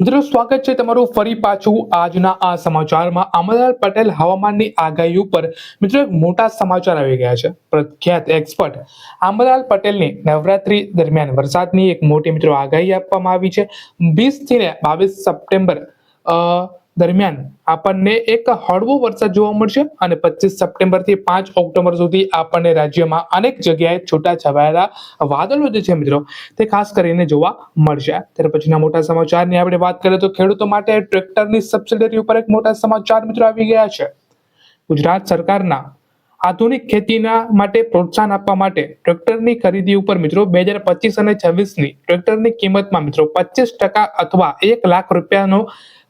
મિત્રો, સ્વાગત છે તમારું ફરી પાછું આજના આ સમાચારમાં. અમરલાલ પટેલ હવામાનની આગાહી ઉપર મિત્રો, એક મોટા સમાચાર આવી ગયા છે. પ્રખ્યાત એક્સપર્ટ અમરલાલ પટેલની નવરાત્રી દરમિયાન વરસાદની એક મોટી મિત્રો આગાહી આપવામાં આવી છે. વીસથી ને બાવીસ સપ્ટેમ્બર દરમિયાન આપણને એક હળવો વરસાદ જોવા મળશે અને પચીસ સપ્ટેમ્બરથી પાંચ ઓક્ટોબર સુધી આપણને રાજ્યમાં અનેક જગ્યાએ છૂટા છવાયેલા વાદળો જે છે મિત્રો, તે ખાસ કરીને જોવા મળશે. ત્યાર પછીના મોટા સમાચારની આપણે વાત કરીએ તો ખેડૂતો માટે ટ્રેક્ટરની સબસિડરી ઉપર એક મોટા સમાચાર મિત્રો આવી ગયા છે. ગુજરાત સરકારના આધુનિક ખેતીના માટે પ્રોત્સાહન આપવા માટે ટ્રેક્ટરની ખરીદી ઉપર મિત્રો બે હજાર પચીસ અને છવ્વીસની ટ્રેક્ટરની કિંમતમાં મિત્રો પચીસ ટકા અથવા એક લાખ રૂપિયાનો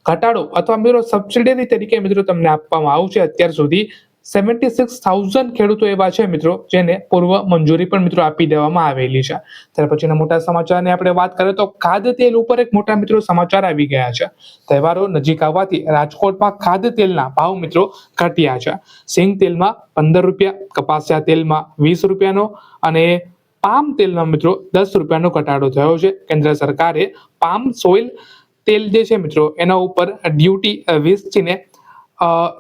ઘટાડો અથવા મિત્રો સબસિડીની તરીકે મિત્રો તમને આપવામાં આવશે અત્યાર સુધી. સેવન્ટી સિક્સ થાઉઝન્ડ ખેડૂતો એવા છે મિત્રો, જેને પૂર્વ મંજૂરી પણ મિત્રો આપી દેવામાં આવેલી છે. ત્યાર પછીના મોટા સમાચારની આપણે વાત કરીએ તો ખાદ્ય તેલ ઉપર એક મોટા મિત્રો સમાચાર આવી ગયા છે. તહેવારો નજીક આવવાથી રાજકોટમાં ખાદ્ય તેલના ભાવ મિત્રો ઘટ્યા છે. સિંગ તેલમાં પંદર રૂપિયા, કપાસિયા તેલમાં વીસ રૂપિયાનો અને પામ તેલના મિત્રો દસ રૂપિયાનો ઘટાડો થયો છે. કેન્દ્ર સરકારે પામ સોઇલ તેલ જે છે મિત્રો, એના ઉપર ડ્યુટી વીસથી ને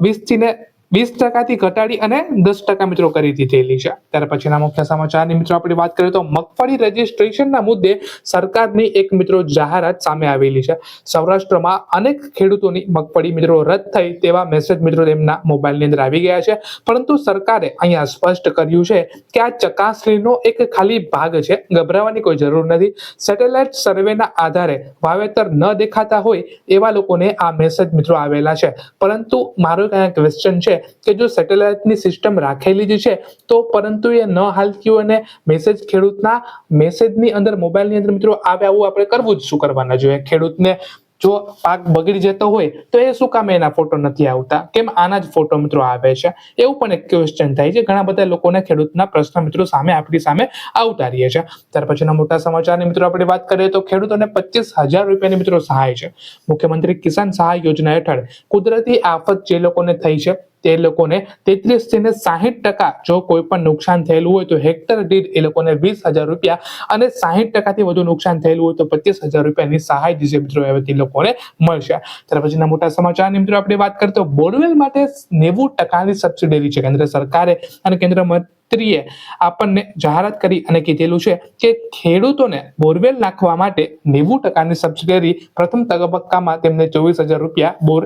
વીસથી ને વીસ ટકાથી ઘટાડી અને દસ ટકા મિત્રો કરી દીધેલી છે. ત્યાર પછીના મુખ્ય સમાચારની મિત્રો આપણે વાત કરીએ તો મગફળી રજીસ્ટ્રેશનના મુદ્દે સરકારની એક મિત્રો જાહેરાત સામે આવેલી છે. સૌરાષ્ટ્રમાં અનેક ખેડૂતોની મગફળી મિત્રો રદ થઈ તેવા મેસેજ મિત્રો તેમના મોબાઈલની અંદર આવી ગયા છે. પરંતુ સરકારે અહીંયા સ્પષ્ટ કર્યું છે કે આ ચકાસણીનો એક ખાલી ભાગ છે. ગભરાવાની કોઈ જરૂર નથી. સેટેલાઇટ સર્વેના આધારે વાવેતર ન દેખાતા હોય એવા લોકોને આ મેસેજ મિત્રો આવેલા છે. પરંતુ મારો ક્યાં ક્વેશ્ચન છે કે જો સેટેલાઇટની સિસ્ટમ રાખેલી જ છે, તો પરંતુ એ ન હાલતી હોય અને મેસેજ ખેડૂતના મેસેજની અંદર મોબાઈલની અંદર મિત્રો આવે આવું આપણે કરવું જ શું કરવાના જોઈએ? ખેડૂતને જો પાક બગડી જતો હોય, તો એ શું કામ એના ફોટો નથી આવતા? કેમ આના જ ફોટો મિત્રો આવે છે? એવું પણ એક ક્વેશ્ચન થાય છે. ઘણા બધા લોકોને ખેડૂતના પ્રશ્ન મિત્રો સામે આપણી સામે આવતા રહીએ છે. ત્યાર પછીના મોટા સમાચારની મિત્રો આપણે વાત કરીએ તો ખેડૂતોને પચીસ હજાર રૂપિયાની મિત્રો સહાય છે. મુખ્યમંત્રી કિસાન સહાય યોજના હેઠળ કુદરતી આફત જે લોકોને થઈ છે તે લોકોને તેત્રીસથી ને સાહીઠ ટકા જો કોઈ પણ નુકસાન થયેલું હોય તો હેક્ટર દીઠ એ લોકોને વીસ હજાર રૂપિયા અને સાહીઠ ટકાથી વધુ નુકસાન થયેલું હોય તો પચીસ હજાર રૂપિયાની સહાય જે મિત્રો હવે તે લોકોને મળશે. ત્યાર પછીના મોટા સમાચારની મિત્રો આપણે વાત કરીએ તો બોરવેલ માટે નેવું ટકાની સબસિડી છે. કેન્દ્ર સરકારે અને કેન્દ્ર મંત્રીએ આપણને જાહેરાત કરી અને કીધેલું છે કે ખેડૂતોને બોરવેલ નાખવા માટે નેવું ટકાની સબસિડી પ્રથમ તબક્કામાં તેમને ચોવીસ હજાર રૂપિયા બોર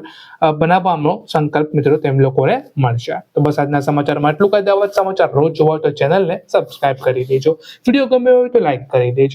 બનાવવાનો સંકલ્પ મિત્રો તેમ લોકોને મળશે. તો બસ આજના સમાચારમાં એટલું કહી દાવત સમાચાર રોજ જોવા તો ચેનલને સબસ્ક્રાઇબ કરી દેજો. વીડિયો ગમ્યો હોય તો લાઈક કરી દેજો.